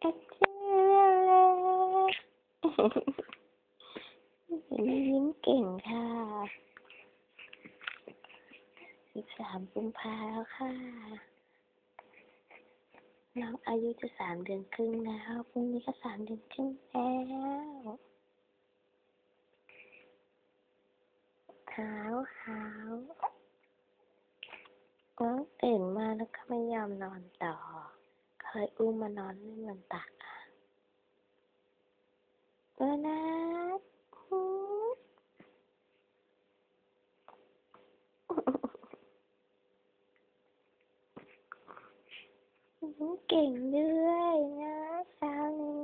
แอดเจอเลยยิ้มเก่งค่ะสิบสามกุมภาแล้วค่ะ น้องอายุจะสามเดือนครึ่งแล้วพรุ่งนี้ก็สามเดือนครึ่งแล้วหาวหาวน้องตื่นมาแล้วก็ไม่ยอมนอนต่อ เคยอุ้มมานอนเรื่องตาอ่างเออนะคุณเก่งด้วยนะเช้านี้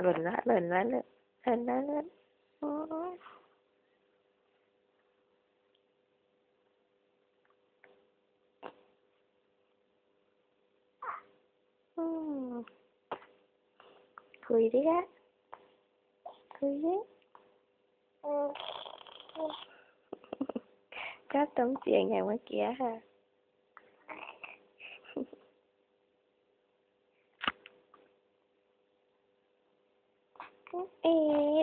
หล่นละหล่นะเลย ดิคะคุยดิอืมชอบต้งเสี ย